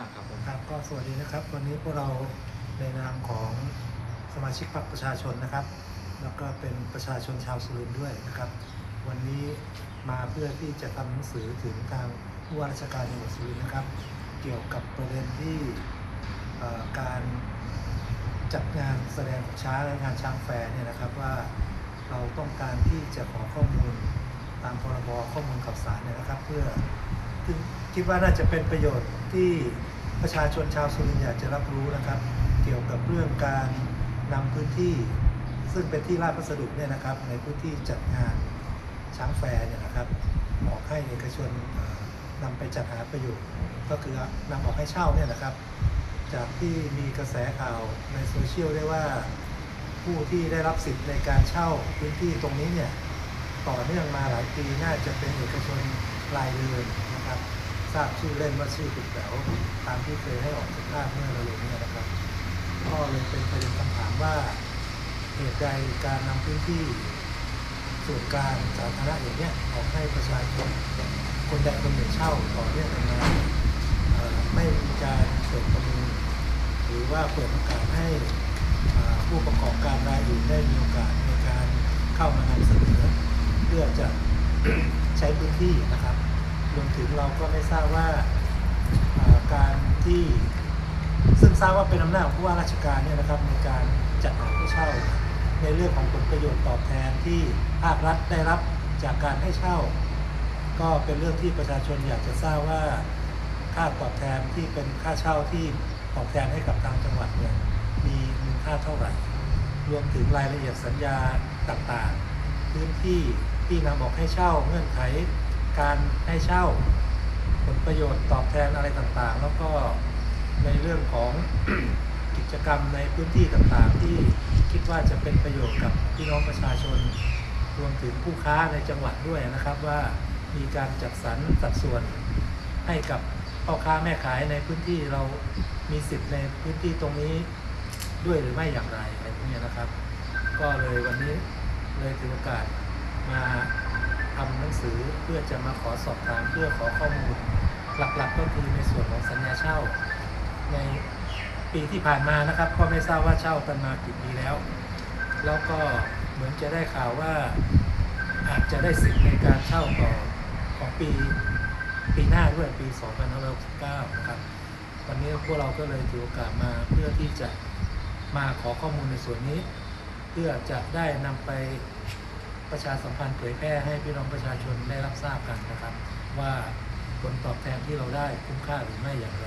ครับผมครับก็สวัสดีนะครับ วันนี้พวกเราในนามของสมาชิกพรรคประชาชนนะครับ แล้วก็เป็นประชาชนชาวสุรินทร์ด้วยนะครับ วันนี้มาเพื่อที่จะทำหนังสือถึงทางผู้ว่าราชการจังหวัดสุรินทร์นะครับ เกี่ยวกับประเด็นที่การจัดงานแสดงช้างและงานช้างแฟร์เนี่ยนะครับว่าเราต้องการที่จะขอข้อมูลตามพรบข้อมูลข่าวสารเนี่ยนะครับ เพื่อซึ่ง คิดว่าน่าจะเป็นประโยชน์ที่ประชาชนชาวสุรินทร์อยากจะรับรู้นะครับ เกี่ยวกับเรื่องการนำพื้นที่ ซึ่งเป็นที่ราชพัสดุเนี่ยนะครับ ในพื้นที่จัดงานช้างแฟร์เนี่ยนะครับออกให้เอกชนนำไปจัดหาประโยชน์ ก็คือนำออกให้เช่าเนี่ยนะครับ จากที่มีกระแสข่าวในโซเชียลได้ว่าผู้ที่ได้รับสิทธิ์ในการเช่าพื้นที่ตรงนี้เนี่ยต่อเนื่องมาหลายปีน่าจะเป็นเอกชนรายเดินนะครับ ทราบชื่อเล่นว่าชื่อคุณแป๋วตามที่เคยให้ออกสัมภาษณ์เมื่อเร็วๆนี้นะครับ ก็เลยเป็นประเด็นคำถามว่าเหตุใดการนำพื้นที่ส่วนกลางสาธารณะอย่างเนี้ยออกให้ประชาชนคนใดคนหนึ่งเช่าต่อเนื่องกันมาไม่มีการเปิดประมูลหรือว่าเปิดโอกาสให้ผู้ประกอบการรายอื่นได้มีโอกาสในการเข้ามานำเสนอเพื่อจะใช้พื้นที่นะครับ รวมถึงเราก็ไม่ทราบว่าการที่ซึ่งทราบว่าเป็นอำนาจของผู้ว่าราชการเนี่ยนะครับในการจัดหาผู้เช่า ในเรื่องของผลประโยชน์ตอบแทนที่ภาครัฐได้รับจากการให้เช่า ก็เป็นเรื่องที่ประชาชนอยากจะทราบว่าค่าตอบแทนที่เป็นค่าเช่าที่ตอบแทนให้กับทางจังหวัดเนี่ยมีมูลค่าเท่าไหร่ รวมถึงรายละเอียดสัญญาต่างๆ พื้นที่ที่นำออกให้เช่าเงื่อนไข การให้เช่า ผลประโยชน์ตอบแทนอะไรต่างๆ แล้วก็ในเรื่องของกิจกรรมในพื้นที่ต่างๆ ที่คิดว่าจะเป็นประโยชน์กับพี่น้องประชาชน รวมถึงผู้ค้าในจังหวัดด้วยนะครับว่ามีการจัดสรรสัดส่วนให้กับพ่อค้าแม่ขายในพื้นที่เรามีสิทธิ์ในพื้นที่ตรงนี้ด้วยหรือไม่อย่างไรอะไรพวกนี้นะครับ ก็เลยวันนี้เลยถือโอกาสมา ทำหนังสือเพื่อจะมาขอสอบถามเพื่อขอข้อมูล หลักๆก็คือในส่วนของสัญญาเช่า ในปีที่ผ่านมานะครับก็ไม่ทราบว่าเช่ากันมากี่ปีแล้ว แล้วก็เหมือนจะได้ข่าวว่าอาจจะได้สิทธิ์ในการเช่าต่อของปีปีหน้าด้วยปี 2569 นะครับ วันนี้พวกเราก็เลยถือโอกาสมาเพื่อที่จะมาขอข้อมูลในส่วนนี้ เพื่อจะได้นำไป ประชาสัมพันธ์เผยแพร่ให้พี่น้องประชาชนได้รับทราบกันนะครับ ว่าผลตอบแทนที่เราได้คุ้มค่าหรือไม่อย่างไร